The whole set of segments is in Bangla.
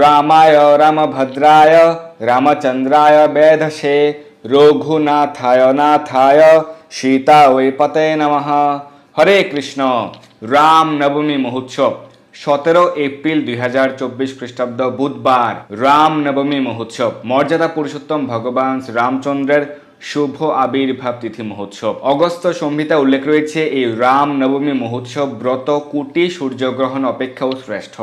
রামায় রামভদ্রায় রামচন্দ্রায় বেধসে রঘুনাথায় নাথায় সীতা পতে নমঃ হরে কৃষ্ণ রাম নবমী মহোৎসব সতেরো এপ্রিল দুই হাজার চব্বিশ খ্রিস্টাব্দ বুধবার রাম নবমী মহোৎসব মর্যাদা পুরুষোত্তম ভগবান রামচন্দ্রের শুভ আবির্ভাব তিথি মহোৎসব অগস্ত সংহিতা উল্লেখ রয়েছে এই রাম নবমী মহোৎসব ব্রত, কুটি সূর্যগ্রহণ অপেক্ষাও শ্রেষ্ঠ।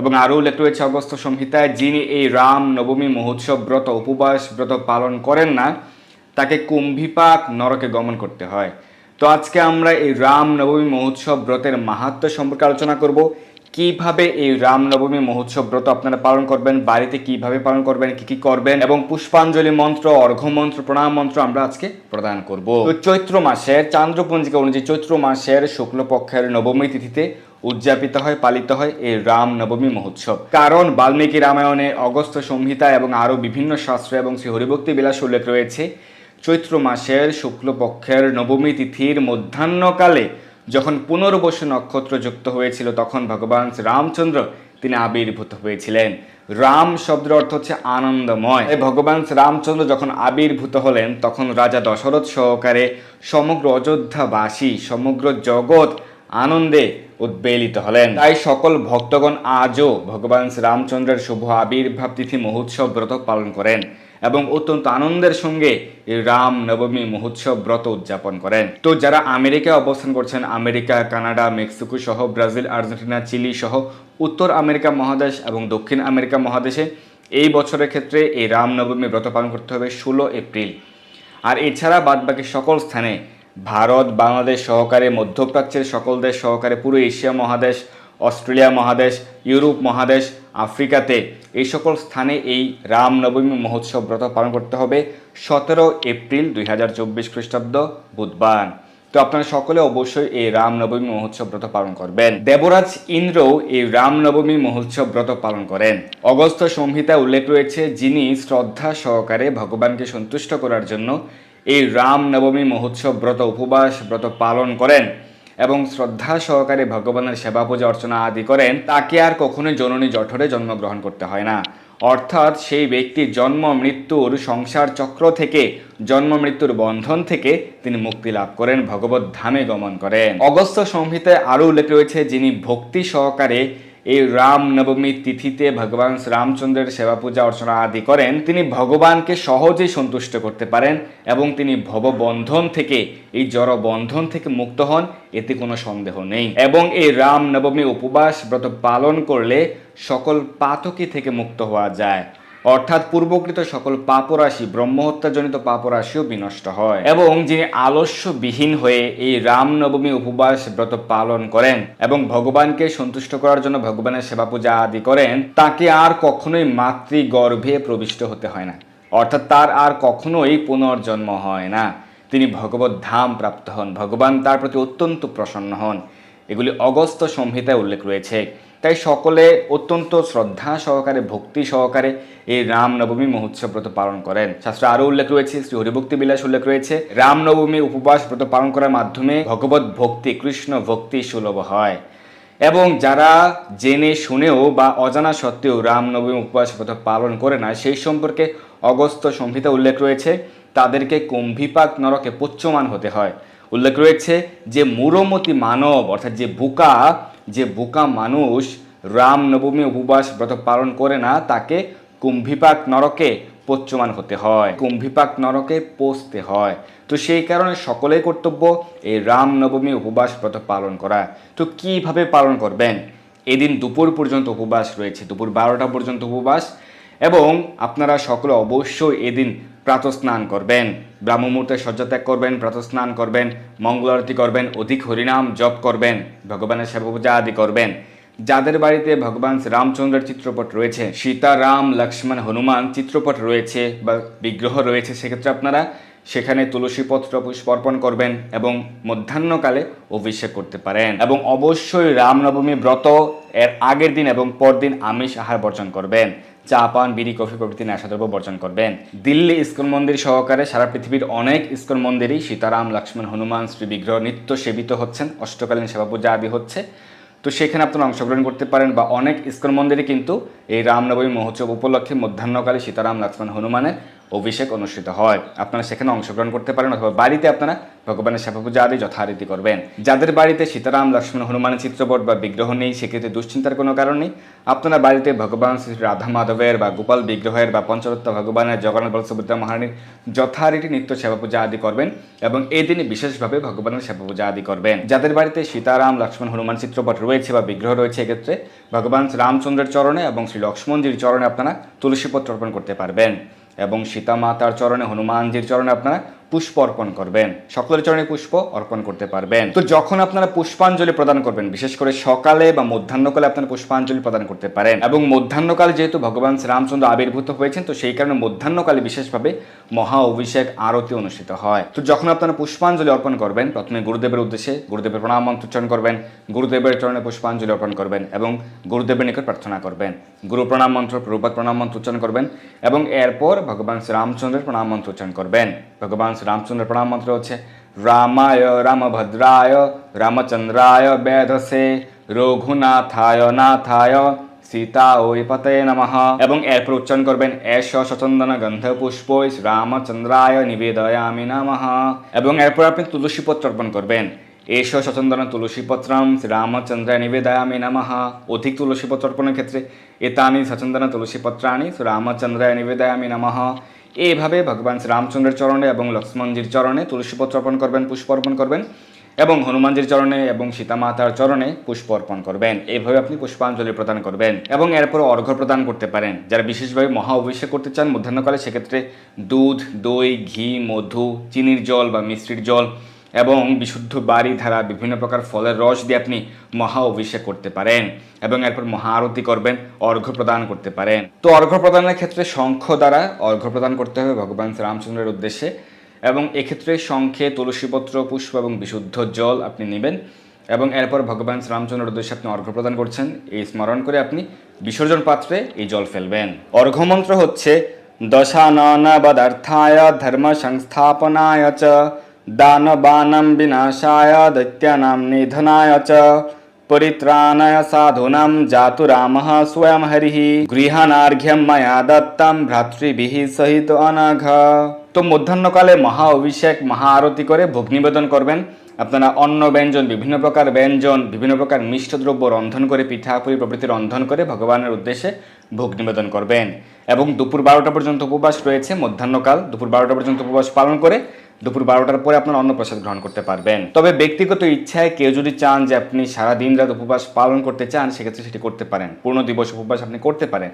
এবং আরও উল্লেখ রয়েছে অগস্ত সংহিতায় যিনি এই রাম নবমী মহোৎসব ব্রত উপবাস ব্রত পালন করেন না, তাকে কুম্ভিপাক নরকে গমন করতে হয়। তো আজকে আমরা এই রাম নবমী মহোৎসব ব্রতের মাহাত্ম সম্পর্কে আলোচনা করব। কীভাবে এই রাম নবমী মহোৎসব ব্রত আপনারা পালন করবেন, বাড়িতে কীভাবে পালন করবেন, কি কি করবেন এবং পুষ্পাঞ্জলি মন্ত্র, অর্ঘ্য মন্ত্র, প্রণাম মন্ত্র আমরা আজকে প্রদান করব। তো চৈত্র মাসের, চান্দ্রপঞ্জিকা অনুযায়ী চৈত্র মাসের শুক্লপক্ষের নবমী তিথিতে উদযাপিত হয়, পালিত হয় এই রাম নবমী মহোৎসব। কারণ বাল্মীকি রামায়ণে অগস্ত সংহিতা এবং আরও বিভিন্ন শাস্ত্র এবং শ্রী হরিভক্তি বিলাস উল্লেখ রয়েছে। চৈত্র মাসের শুক্লপক্ষের নবমী তিথির মধ্যাহ্নকালে যখন পুনর্বসু নক্ষত্র যুক্ত হয়েছিল, তখন ভগবান রামচন্দ্র তিনি আবির্ভূত হয়েছিলেন। রাম শব্দের অর্থ হচ্ছে আনন্দময়। ভগবান রামচন্দ্র যখন আবির্ভূত হলেন, তখন রাজা দশরথ সহকারে সমগ্র অযোধ্যাবাসী, সমগ্র জগৎ আনন্দে উদ্বেলিত হলেন। তাই সকল ভক্তগণ আজও ভগবান রামচন্দ্রের শুভ আবির্ভাব তিথি মহোৎসব ব্রত পালন করেন এবং অত্যন্ত আনন্দের সঙ্গে রাম নবমী মহোৎসব ব্রত উদযাপন করেন। তো যারা আমেরিকায় অবস্থান করছেন, আমেরিকা, কানাডা, মেক্সিকো সহ ব্রাজিল, আর্জেন্টিনা, চিলি সহ উত্তর আমেরিকা মহাদেশ এবং দক্ষিণ আমেরিকা মহাদেশে এই বছরের ক্ষেত্রে এই রাম নবমী ব্রত পালন করতে হবে ষোলো এপ্রিল। আর এছাড়া বাদবাকি সকল স্থানে ভারত, বাংলাদেশ সহকারে, মধ্যপ্রাচ্যের সকল দেশ সহকারে, পুরো এশিয়া মহাদেশ, অস্ট্রেলিয়া মহাদেশ, ইউরোপ মহাদেশ, আফ্রিকাতে এই সকল স্থানে এই রামনবমী মহোৎসব ব্রত পালন করতে হবে সতেরো এপ্রিল দুই হাজার চব্বিশ খ্রিস্টাব্দ বুধবার। তো আপনারা সকলে অবশ্যই এই রামনবমী মহোৎসব ব্রত পালন করবেন। দেবরাজ ইন্দ্রও এই রামনবমী মহোৎসব ব্রত পালন করেন। অগস্ত সংহিতা উল্লেখ রয়েছে, যিনি শ্রদ্ধা সহকারে ভগবানকে সন্তুষ্ট করার জন্য এই রাম নবমী মহোৎসব ব্রত উপবাস, ব্রত পালন করেন এবং শ্রদ্ধা সহকারে ভগবানের সেবা পূজা অর্চনা আদি করেন, তাকে আর কখনোই জননী জঠরে জন্মগ্রহণ করতে হয় না। অর্থাৎ সেই ব্যক্তি জন্ম, মৃত্যুর সংসার চক্র থেকে, জন্ম, মৃত্যুর বন্ধন থেকে তিনি মুক্তি লাভ করেন, ভগবত ধামে গমন করেন। অগস্ত সংহিতায় আরও উল্লেখ রয়েছে যিনি ভক্তি সহকারে এই রাম নবমী তিথিতে ভগবান রামচন্দ্রের সেবা পূজা, অর্চনা আদি করেন। তিনি ভগবানকে সহজেই সন্তুষ্ট করতে পারেন এবং তিনি ভববন্ধন থেকে, এই জড় বন্ধন থেকে মুক্ত হন, এতে কোনো সন্দেহ নেই। এবং এই রাম নবমী উপবাস ব্রত পালন করলে সকল পাতকি থেকে মুক্ত হওয়া যায়। অর্থাৎ পূর্বকৃত সকল পাপরাশি, ব্রহ্মহত্যাজনিত পাপরাশিও বিনষ্ট হয়। এবং যিনি আলস্যবিহীন হয়ে এই রামনবমী উপবাস ব্রত পালন করেন এবং ভগবানকে সন্তুষ্ট করার জন্য ভগবানের সেবা পূজা আদি করেন, তাকে আর কখনোই মাতৃগর্ভে প্রবিষ্ট হতে হয় না। অর্থাৎ তার আর কখনোই পুনর্জন্ম হয় না। তিনি ভগবত ধাম প্রাপ্ত হন। ভগবান তার প্রতি অত্যন্ত প্রসন্ন হন। এগুলি অগস্ত সংহিতায় উল্লেখ রয়েছে। তাই সকলে অত্যন্ত শ্রদ্ধা সহকারে, ভক্তি সহকারে এই রামনবমী মহোৎসব ব্রত পালন করেন। শাস্ত্রে আরও উল্লেখ রয়েছে, শ্রী হরিভক্তি বিলাস উল্লেখ রয়েছে, রামনবমী উপবাস ব্রত পালন করার মাধ্যমে ভগবত ভক্তি, কৃষ্ণ ভক্তি সুলভ হয়। এবং যারা জেনে শুনেও বা অজানা সত্ত্বেও রামনবমী উপবাস ব্রত পালন করে না, সেই সম্পর্কে অগস্ত সংহিতা উল্লেখ রয়েছে, তাদেরকে কুম্ভিপাক নরকে পুচ্ছমান হতে হয়। উল্লেখ রয়েছে যে মূরমতি মানব, অর্থাৎ যে বোকা যে বোকা মানুষ রাম নবমী উপবাস ব্রত পালন করে না, তাকে কুম্ভিপাক নরকে পচ্যমান হতে হয়, কুম্ভিপাক নরকে পৌঁছতে হয়। তো সেই কারণে সকলেই কর্তব্য এই রাম নবমী উপবাস ব্রত পালন করা। তো কীভাবে পালন করবেন? এদিন দুপুর পর্যন্ত উপবাস রয়েছে, দুপুর বারোটা পর্যন্ত উপবাস। এবং আপনারা সকলে অবশ্যই এদিন প্রাতস্নান করবেন। ব্রাহ্ম মুহূর্তে শয্যাত্যাগ করবেন, প্রাতস্নান করবেন, মঙ্গল আরতি করবেন, অধিক হরিনাম জপ করবেন, ভগবানের সেবা পূজা আদি করবেন। যাদের বাড়িতে ভগবান রামচন্দ্রের চিত্রপট রয়েছে সীতা রাম লক্ষ্মণ, হনুমান চিত্রপট রয়েছে বা বিগ্রহ রয়েছে, সেক্ষেত্রে আপনারা সেখানে তুলসী পত্র পুষ্প অর্পণ করবেন এবং মধ্যাহ্নকালে অভিষেক করতে পারেন। এবং অবশ্যই রামনবমী ব্রত এর আগের দিন এবং পরদিন আমিষ আহার বর্জন করবেন। চা, পান, বিড়ি, কফি প্রভৃতি নেশাদ্রব্য বর্জন করবেন। দিল্লি ইস্কন মন্দির সহকারে সারা পৃথিবীর অনেক ইস্কন মন্দিরেই সীতারাম, লক্ষ্মণ, হনুমান শ্রী বিগ্রহ নিত্য সেবিত হচ্ছেন। অষ্টকালীন সেবা পূজা আদি হচ্ছে। তো সেখানে আপনারা অংশগ্রহণ করতে পারেন বা অনেক ইস্কন মন্দিরে কিন্তু এই রামনবমী মহোৎসব উপলক্ষে মধ্যাহ্নকালে সীতারাম, লক্ষ্মণ, হনুমানের অভিষেক অনুষ্ঠিত হয়। আপনারা সেখানে অংশগ্রহণ করতে পারেন অথবা বাড়িতে আপনারা ভগবানের সেবা পূজা আদি যথারীতি করবেন। যাদের বাড়িতে সীতারাম, লক্ষ্মণ হনুমানের চিত্রপট বা বিগ্রহ নেই, সেক্ষেত্রে দুশ্চিন্তার কোনো কারণ নেই। আপনারা বাড়িতে ভগবান শ্রী রাধা মাধবের বা গোপাল বিগ্রহের বা পঞ্চরত্ন ভগবানের, জগন্নাথ বল সুভদ্রা মহারানীর যথারীতি নিত্য সেবা পূজা আদি করবেন এবং এই দিনে বিশেষভাবে ভগবানের সেবা পূজা আদি করবেন। যাদের বাড়িতে সীতারাম, লক্ষ্মণ, হনুমান চিত্রপট রয়েছে বা বিগ্রহ রয়েছে, এক্ষেত্রে ভগবান রামচন্দ্রের চরণে এবং শ্রী লক্ষ্মণজির চরণে আপনারা তুলসীপত্র অর্পণ করতে পারবেন। এবং সীতা মাতার চরণে হনুমানজির চরণে আপনারা পুষ্প অর্পণ করবেন। সকলের চরণে পুষ্প অর্পণ করতে পারবেন। তো যখন আপনারা পুষ্পাঞ্জলি প্রদান করবেন, বিশেষ করে সকালে বা মধ্যাহ্নকালে আপনারা পুষ্পাঞ্জলি প্রদান করতে পারেন। এবং মধ্যাহ্নকালে যেহেতু ভগবান শ্রীরামচন্দ্র আবির্ভূত হয়েছেন, তো সেই কারণে মধ্যাহ্নকালে বিশেষভাবে মহা অভিষেক আরতি অনুষ্ঠিত হয়। তো যখন আপনারা পুষ্পাঞ্জলি অর্পণ করবেন, প্রথমে গুরুদেবের উদ্দেশ্যে গুরুদেবের প্রণাম মন্ত্র উচ্চারণ করবেন, গুরুদেবের চরণে পুষ্পাঞ্জলি অর্পণ করবেন এবং গুরুদেবের নিকট প্রার্থনা করবেন। গুরু প্রণাম মন্ত্র প্রভুপাত প্রণাম মন্ত্র উচ্চারণ করবেন এবং এরপর ভগবান শ্রীরামচন্দ্রের প্রণাম মন্ত্র উচ্চারণ করবেন। ভগবান শ্রীরামচন্দ্রের প্রণাম মন্ত্র হচ্ছে রামায় রামভদ্রায় রামচন্দ্রায় বেধসে রঘুনাথায় নাথায় সীতা ওই পতে নমঃ এবং এরপর উচ্চারণ করবেন এস সচন্দন গন্ধ পুষ্প রামচন্দ্রায় নিবেদয়ামি নমঃ। এবং এরপর আপনি তুলসী পত্র অর্পণ করবেন। এস সচন্দন তুলসী তুলসীপত্রম শ্রীরামচন্দ্রায় নিবেদয়ামি নমঃ। অধিক তুলসীপত্র অর্পণের ক্ষেত্রে, এতানি সচন্দন তুলসীপত্রাণি শ্রীরামচন্দ্রায় নিবেদয়ামি নমঃ। এইভাবে ভগবান শ্রীরামচন্দ্রের চরণে এবং লক্ষ্মণজির চরণে তুলসীপত্র অর্পণ করবেন, পুষ্প অর্পণ করবেন এবং হনুমানজির চরণে এবং সীতামাতার চরণে পুষ্প অর্পণ করবেন। এইভাবে আপনি পুষ্পাঞ্জলি প্রদান করবেন এবং এরপর অর্ঘ্য প্রদান করতে পারেন। যারা বিশেষভাবে মহা অভিষেক করতে চান, মধ্যাহ্নকালে সেক্ষেত্রে দুধ, দই, ঘি, মধু, চিনির জল বা মিষ্টির জল এবং বিশুদ্ধ বাড়ি ধারা বিভিন্ন প্রকার ফলের রস দিয়ে আপনি মহা অভিষেক করতে পারেন এবং এরপর মহা আরতি করবেন, অর্ঘ্য প্রদান করতে পারেন। তো অর্ঘ্য প্রদানের ক্ষেত্রে শঙ্খ দ্বারা অর্ঘ্য প্রদান করতে হবে ভগবান শ্রীরামচন্দ্রের উদ্দেশ্যে এবং এক্ষেত্রে শঙ্খে তুলসীপত্র, পুষ্প এবং বিশুদ্ধ জল আপনি নেবেন এবং এরপর ভগবান শ্রীরামচন্দ্রের উদ্দেশ্যে আপনি অর্ঘ্য প্রদান করছেন, এই স্মরণ করে আপনি বিসর্জন পাত্রে এই জল ফেলবেন। অর্ঘ্য মন্ত্র হচ্ছে দশানবদার্থায় ধর্ম সংস্থাপনায় চ দানবানম বিনাশায় দৈত্যানাম নিধনায় চ পরিত্রাণায় সাধুনাম জাতু রাম স্বয়ং হরি গৃহানার্ঘ্যম ময়া দত্তম ভ্রাতৃবিহ সহিত অনাঘ তো মধ্যাহ্নকালে মহা অভিষেক মহা আরতি করে ভোগ নিবেদন করবেন। আপনারা অন্ন, ব্যঞ্জন, বিভিন্ন প্রকার ব্যঞ্জন, বিভিন্ন প্রকার মিষ্ট দ্রব্য রন্ধন করে পিঠাপুরি প্রভৃতি রন্ধন করে ভগবানের উদ্দেশ্যে ভোগ নিবেদন করবেন। এবং দুপুর বারোটা পর্যন্ত উপবাস রয়েছে মধ্যাহ্নকাল। দুপুর বারোটা পর্যন্ত উপবাস পালন করে দুপুর বারোটার পরে আপনার অন্নপ্রসাদ গ্রহণ করতে পারবেন। তবে ব্যক্তিগত ইচ্ছায় কেউ যদি চান যে আপনি সারা দিন রাত উপবাস পালন করতে চান, সেক্ষেত্রে সেটি করতে পারেন। পূর্ণ দিবস উপবাস আপনি করতে পারেন।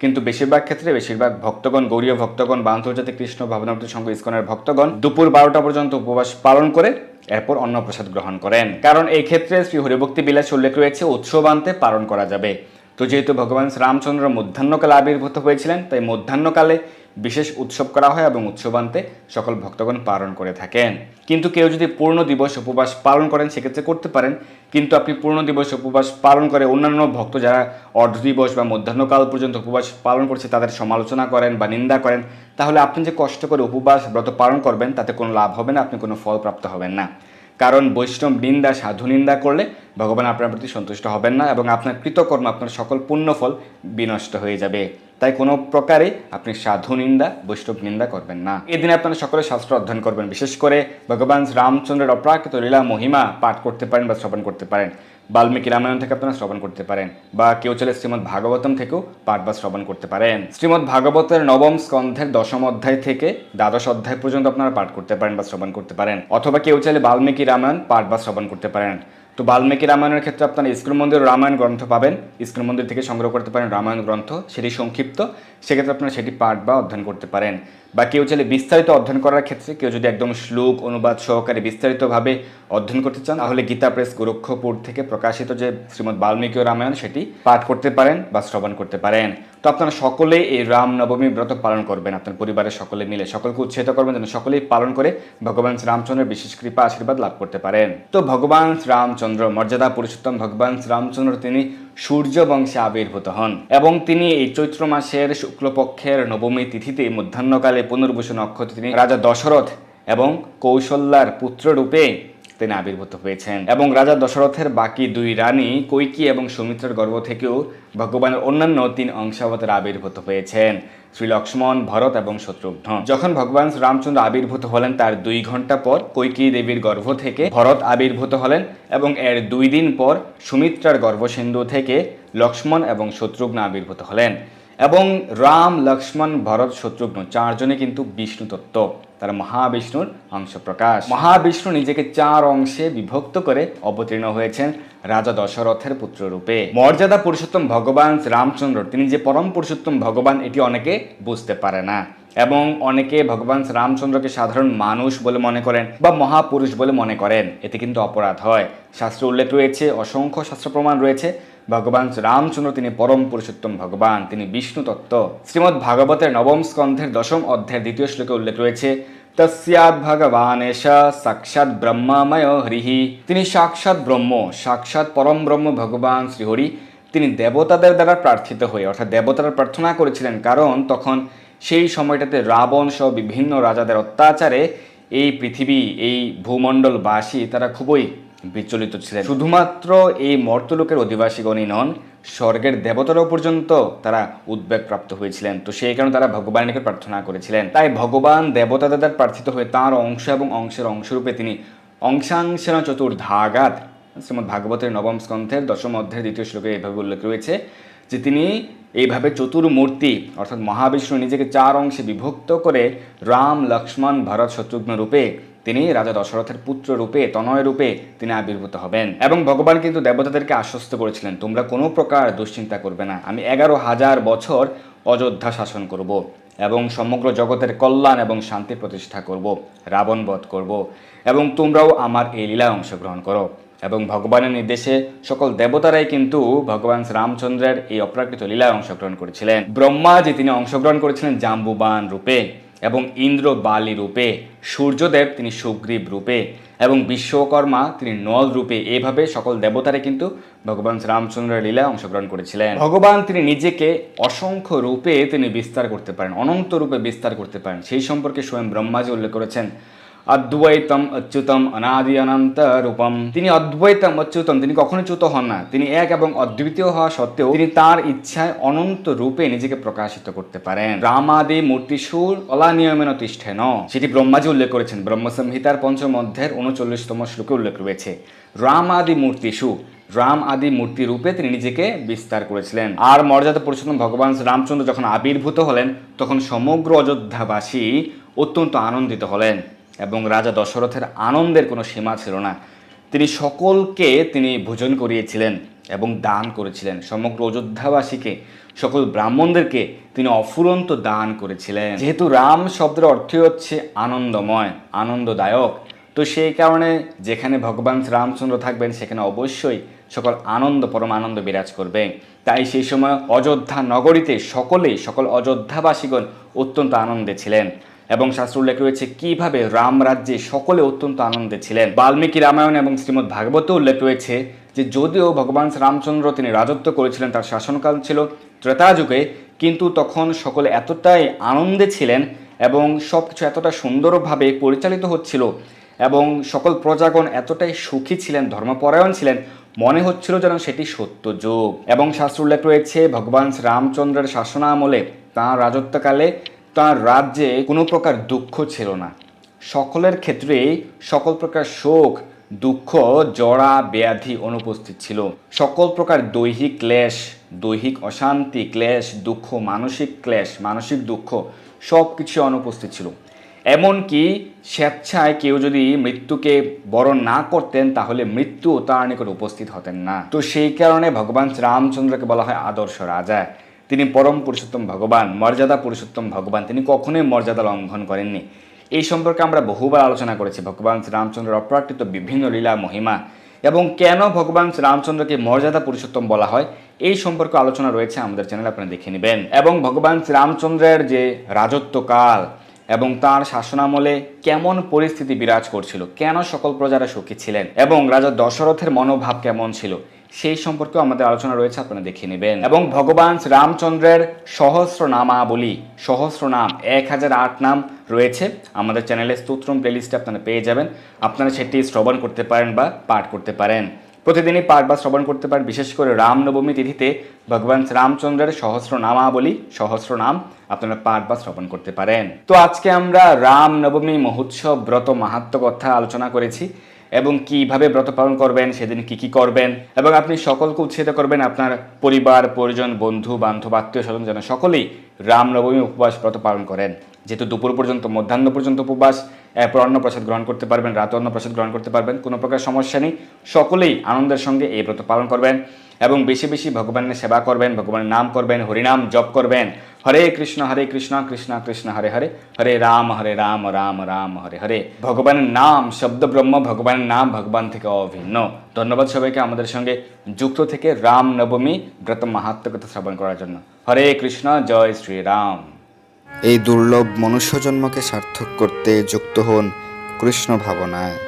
কিন্তু বেশিরভাগ ক্ষেত্রে বেশিরভাগ ভক্তগণ, গৌরীয় ভক্তগণ বা আন্তর্জাতিক কৃষ্ণ ভাবনামৃত সংঘ ইস্কনের ভক্তগণ দুপুর বারোটা পর্যন্ত উপবাস পালন করে এরপর অন্নপ্রসাদ গ্রহণ করেন। কারণ এই ক্ষেত্রে শ্রী হরিভক্তি বিলাস উল্লেখ রয়েছে উৎসবান্তে পালন করা যাবে। তো যেহেতু ভগবান শ্রীরামচন্দ্র মধ্যাহ্নকালে আবির্ভূত হয়েছিলেন, তাই মধ্যাহ্নকালে বিশেষ উৎসব করা হয় এবং উৎসবান্তে সকল ভক্তগণ পালন করে থাকেন। কিন্তু কেউ যদি পূর্ণ দিবস উপবাস পালন করেন, সেক্ষেত্রে করতে পারেন। কিন্তু আপনি পূর্ণ দিবস উপবাস পালন করে অন্যান্য ভক্ত যারা অর্ধ দিবস বা মধ্যাহ্নকাল পর্যন্ত উপবাস পালন করছে, তাদের সমালোচনা করেন বা নিন্দা করেন, তাহলে আপনি যে কষ্ট করে উপবাস ব্রত পালন করবেন, তাতে কোনো লাভ হবে না, আপনি কোনো ফল প্রাপ্ত হবেন না। কারণ বৈষ্ণব নিন্দা, সাধু নিন্দা করলে ভগবান আপনার প্রতি সন্তুষ্ট হবেন না এবং আপনার কৃতকর্ম, আপনার সকল পুণ্যফল বিনষ্ট হয়ে যাবে। তাই কোনো প্রকারে আপনি সাধু নিন্দা, বৈষ্ণব নিন্দা করবেন না। এদিনে আপনারা সকলে শাস্ত্র অধ্যয়ন করবেন। বিশেষ করে ভগবান রামচন্দ্রের অপ্রাকৃত লীলা মহিমা পাঠ করতে পারেন বা শ্রবণ করতে পারেন। বাল্মীকি রামায়ণ থেকে আপনারা শ্রবণ করতে পারেন, বা কেউ চলে শ্রীমদ্ ভাগবতম থেকেও পাঠ বা শ্রবণ করতে পারেন। শ্রীমদ্ ভাগবতের নবম স্কন্ধের দশম অধ্যায় থেকে দ্বাদশ অধ্যায় পর্যন্ত আপনারা পাঠ করতে পারেন বা শ্রবণ করতে পারেন, অথবা কেউ চাইলে বাল্মীকি রামায়ণ পাঠ বা শ্রবণ করতে পারেন। তো বাল্মীকি রামায়ণের ক্ষেত্রে আপনারা ইস্কুল মন্দির রামায়ণ গ্রন্থ পাবেন। ইস্কুল মন্দির থেকে সংগ্রহ করতে পারেন রামায়ণ গ্রন্থ, সেটি সংক্ষিপ্ত। সেক্ষেত্রে আপনারা সেটি পাঠ বা অধ্যয়ন করতে পারেন। বা কেউ চাইলে বিস্তারিত অধ্যয়ন করার ক্ষেত্রে কেউ যদি একদম শ্লোক, অনুবাদ সহকারে বিস্তারিতভাবে অধ্যয়ন করতে চান, তাহলে গীতা প্রেস গোরক্ষপুর থেকে প্রকাশিত যে শ্রীমদ্ বাল্মীকি রামায়ণ, সেটি পাঠ করতে পারেন বা শ্রবণ করতে পারেন। তো আপনারা সকলে এই রাম নবমী ব্রত পালন করবেন, আপনার পরিবারের সকলে মিলে। সকলকে উৎসাহিত করবেন যেন সকলেই পালন করে ভগবান শ্রীরামচন্দ্রের বিশেষ কৃপা, আশীর্বাদ লাভ করতে পারেন। তো ভগবান শ্রীরামচন্দ্র, মর্যাদা পুরুষোত্তম ভগবান শ্রীরামচন্দ্র, তিনি সূর্য বংশে আবির্ভূত হন এবং তিনি এই চৈত্র মাসের শুক্লপক্ষের নবমী তিথিতে মধ্যাহ্নকালে পুনর্বসু নক্ষত্র তিনি রাজা দশরথ এবং কৌশল্যার পুত্ররূপে তিনি আবির্ভূত হয়েছেন এবং রাজা দশরথের বাকি দুই রানী কৈকি এবং সুমিত্রার গর্ভ থেকেও ভগবানের অন্যান্য তিন অংশাবতার আবির্ভূত হয়েছেন। শ্রী লক্ষ্মণ, ভরত এবং শত্রুঘ্ন। যখন ভগবান রামচন্দ্র আবির্ভূত হলেন, তার দুই ঘণ্টা পর কৈকি দেবীর গর্ভ থেকে ভরত আবির্ভূত হলেন এবং এর দুই দিন পর সুমিত্রার গর্ভসিন্ধু থেকে লক্ষ্মণ এবং শত্রুঘ্ন আবির্ভূত হলেন। এবং রাম, লক্ষ্মণ, ভরত, শত্রুঘ্ন চারজনে কিন্তু বিষ্ণু তত্ত্ব, তারা মহাবিষ্ণুর অংশ প্রকাশ মহাবিষ্ণু নিজেকে চার অংশে বিভক্ত করে অবতীর্ণ হয়েছেন। রাজা দশরথের পুত্র রূপে। মর্যাদা পুরুষোত্তম ভগবান রামচন্দ্র তিনি যে পরম পুরুষোত্তম ভগবান, এটি অনেকে বুঝতে পারে না। এবং অনেকে ভগবান রামচন্দ্রকে সাধারণ মানুষ বলে মনে করেন বা মহাপুরুষ বলে মনে করেন। এতে কিন্তু অপরাধ হয়। শাস্ত্র উল্লেখ রয়েছে, অসংখ্য শাস্ত্র প্রমাণ রয়েছে। ভগবান রামচন্দ্র তিনি পরম পুরুষোত্তম ভগবান, তিনি বিষ্ণু তত্ত্ব শ্রীমৎ ভাগবতের নবম স্কন্ধের দশম অধ্যায়ের দ্বিতীয় শ্লোকে উল্লেখ রয়েছে তস্যাদ ভগবান সাক্ষাৎ ব্রহ্মাময় হরিহি তিনি সাক্ষাৎ ব্রহ্ম সাক্ষাৎ পরম ব্রহ্ম ভগবান শ্রীহরি তিনি দেবতাদের দ্বারা প্রার্থিত হয়ে, অর্থাৎ দেবতারা প্রার্থনা করেছিলেন, কারণ তখন সেই সময়টাতে রাবণ সহ বিভিন্ন রাজাদের অত্যাচারে এই পৃথিবী, এই ভূমণ্ডলবাসী, তারা খুবই বিচলিত ছিলেন। শুধুমাত্র এই মর্তলোকের অধিবাসীগণই নন স্বর্গের দেবতারাও পর্যন্ত তারা উদ্বেগ প্রাপ্ত হয়েছিলেন। তো সেই কারণে তারা ভগবানের নিকট প্রার্থনা করেছিলেন। তাই ভগবান দেবতাদের দ্বারা প্রার্থিত হয়ে তাঁর অংশ এবং অংশের অংশরূপে তিনি অংশাংশেন চতুর্ধাগাত শ্রীমদ ভাগবতের নবম স্কন্ধের দশম অধ্যায়ের দ্বিতীয় শ্লোকে এইভাবে উল্লেখ রয়েছে যে তিনি এইভাবে চতুর্মূর্তি অর্থাৎ মহাবিষ্ণু নিজেকে চার অংশে বিভক্ত করে রাম, লক্ষ্মণ, ভরত, শত্রুঘ্ন রূপে তিনি রাজা দশরথের পুত্র রূপে, তনয় রূপে তিনি আবির্ভূত হবেন। এবং ভগবান কিন্তু দেবতাদেরকে আশ্বস্ত করেছিলেন, তোমরা কোনো প্রকার দুশ্চিন্তা করবে না, আমি এগারো হাজার বছর অযোধ্যা শাসন করব এবং সমগ্র জগতের কল্যাণ এবং শান্তি প্রতিষ্ঠা করব, রাবণ বধ করব, এবং তোমরাও আমার এই লীলায় অংশগ্রহণ করো। এবং ভগবানের নির্দেশে সকল দেবতারাই কিন্তু ভগবান রামচন্দ্রের এই অপ্রাকৃত লীলায় অংশগ্রহণ করেছিলেন। ব্রহ্মা যে তিনি অংশগ্রহণ করেছিলেন জাম্বুবান রূপে। এবং ইন্দ্র বালি রূপে, সূর্যদেব তিনি সুগ্রীব রূপে, এবং বিশ্বকর্মা তিনি নল রূপে। এভাবে সকল দেবতারে কিন্তু ভগবান রামচন্দ্রের লীলায় অংশগ্রহণ করেছিলেন। ভগবান তিনি নিজেকে অসংখ্য রূপে তিনি বিস্তার করতে পারেন, অনন্ত রূপে বিস্তার করতে পারেন। সেই সম্পর্কে স্বয়ং ব্রহ্মাজি উল্লেখ করেছেন অদ্বৈতম অচ্যুতম অনাদি অনন্ত রূপম তিনি অদ্বৈতম অচ্যুতম তিনি কখনো চ্যুত হন না তিনি এক এবং অদ্বিতীয় হওয়া সত্ত্বেও তিনি তার ইচ্ছায় অনন্ত রূপে নিজেকে প্রকাশিত করতে পারেন রামাদি মূর্তিসুর অলানিয়মেন তিষ্ঠেন সেটি ব্রহ্মাজি উল্লেখ করেছেন ব্রহ্মসংহিতার পঞ্চম অধ্যায়ের উনচল্লিশতম শ্লোকে উল্লেখ রয়েছে রাম আদি মূর্তিসু রাম আদি মূর্তি রূপে তিনি নিজেকে বিস্তার করেছিলেন আর মর্যাদা পুরুষোত্তম ভগবান রামচন্দ্র যখন আবির্ভূত হলেন তখন সমগ্র অযোধ্যাবাসী অত্যন্ত আনন্দিত হলেন এবং রাজা দশরথের আনন্দের কোনো সীমা ছিল না। তিনি সকলকে তিনি ভোজন করিয়েছিলেন এবং দান করেছিলেন। সমগ্র অযোধ্যাবাসীকে, সকল ব্রাহ্মণদেরকে তিনি অফুরন্ত দান করেছিলেন। যেহেতু রাম শব্দের অর্থই হচ্ছে আনন্দময়, আনন্দদায়ক, তো সেই কারণে যেখানে ভগবান রামচন্দ্র থাকবেন, সেখানে অবশ্যই সকল আনন্দ পরম আনন্দ বিরাজ করবে। তাই সেই সময় অযোধ্যা নগরীতে সকলেই সকল অযোধ্যাবাসীগণ অত্যন্ত আনন্দে ছিলেন। এবং শাস্ত্র উল্লেখ রয়েছে কীভাবে রাম রাজ্যে সকলে অত্যন্ত আনন্দে ছিলেন। বাল্মীকি রামায়ণ এবং শ্রীমদ্ ভাগবত উল্লেখ রয়েছে যে যদিও ভগবান রামচন্দ্র তিনি রাজত্ব করেছিলেন, তার শাসনকাল ছিল ত্রেতা যুগে কিন্তু তখন সকলে এতটাই আনন্দে ছিলেন এবং সব কিছু এতটা সুন্দরভাবে পরিচালিত হচ্ছিল এবং সকল প্রজাগণ এতটাই সুখী ছিলেন, ধর্মপরায়ণ ছিলেন, মনে হচ্ছিল যেন সেটি সত্য যুগ এবং শাস্ত্র উল্লেখ রয়েছে, ভগবান রামচন্দ্রের শাসনামলে তাঁর রাজত্বকালে তার রাজ্যে কোনো প্রকার দুঃখ ছিল না। সকলের ক্ষেত্রেই সকল প্রকার শোক, দুঃখ জড়া ব্যাধি অনুপস্থিত ছিল। সকল প্রকার দৈহিক ক্লেশ, দৈহিক অশান্তি ক্লেশ, দুঃখ, মানসিক ক্লেশ, মানসিক দুঃখ সব কিছু অনুপস্থিত ছিল। এমনকি স্বেচ্ছায় কেউ যদি মৃত্যুকে বরণ না করতেন, তাহলে মৃত্যু তার নিকট উপস্থিত হতেন না। তো সেই কারণে ভগবান রামচন্দ্রকে বলা হয় আদর্শ রাজা। তিনি পরম পুরুষোত্তম ভগবান, মর্যাদা পুরুষোত্তম ভগবান। তিনি কখনোই মর্যাদা লঙ্ঘন করেননি। এই সম্পর্কে আমরা বহুবার আলোচনা করেছি। ভগবান শ্রীরামচন্দ্রের অপ্রাকৃত বিভিন্ন লীলা, মহিমা এবং কেন ভগবান শ্রীরামচন্দ্রকে মর্যাদা পুরুষোত্তম বলা হয়, এই সম্পর্কে আলোচনা রয়েছে আমাদের চ্যানেলে, আপনারা দেখে নেবেন। এবং ভগবান শ্রীরামচন্দ্রের যে রাজত্বকাল এবং তার শাসনামলে কেমন পরিস্থিতি বিরাজ করছিল, কেন সকল প্রজারা সুখী ছিলেন এবং রাজা দশরথের মনোভাব কেমন ছিল সেই সম্পর্কেও আমাদের আলোচনা রয়েছে, আপনারা দেখে নেবেন। এবং ভগবান রামচন্দ্রের সহস্র নামাবলী সহস্র নাম এক হাজার আট নাম রয়েছে। আমাদের চ্যানেলে স্তোত্রম প্লেলিস্টে আপনারা পেয়ে যাবেন। আপনারা সেটি শ্রবণ করতে পারেন বা পাঠ করতে পারেন। প্রতিদিনই পাঠ বা শ্রবণ করতে পারেন, বিশেষ করে রামনবমী তিথিতে ভগবান রামচন্দ্রের সহস্র নামাবলী সহস্র নাম আপনারা পাঠ বা শ্রবণ করতে পারেন। তো আজকে আমরা রামনবমী মহোৎসব ব্রত মাহাত্ম কথা আলোচনা করেছি। এবং কীভাবে ব্রত পালন করবেন, সেদিন কি কি করবেন, এবং আপনি সকলকে উৎসাহিত করবেন আপনার পরিবার, পরিজন, বন্ধু, বান্ধব, আত্মীয় স্বজন যেন সকলেই রামনবমী উপবাস ব্রত পালন করেন। যেহেতু দুপুর পর্যন্ত, মধ্যাহ্ন পর্যন্ত উপবাস, এরপর অন্ন প্রসাদ গ্রহণ করতে পারবেন, রাত অন্ন প্রসাদ গ্রহণ করতে পারবেন, কোনো প্রকার সমস্যা নেই। সকলেই আনন্দের সঙ্গে এই ব্রত পালন করবেন। এবং বেশি বেশি ভগবানের সেবা করবেন, ভগবানের নাম করবেন, হরিনাম জপ করবেন। হরে কৃষ্ণ হরে কৃষ্ণ কৃষ্ণ কৃষ্ণ, হরে হরে হরে রাম হরে রাম রাম রাম, হরে হরে। ভগবানের নাম, শব্দ ব্রহ্ম, ভগবানের নাম ভগবান থেকে অভিন্ন। ধন্যবাদ সবাইকে আমাদের সঙ্গে যুক্ত থেকে রাম নবমী ব্রত মাহাত্ম কথা শ্রবণ করার জন্য। হরে কৃষ্ণ, জয় শ্রীরাম এই দুর্লভ মনুষ্য জন্মকে সার্থক করতে যুক্ত হন কৃষ্ণ ভাবনায়।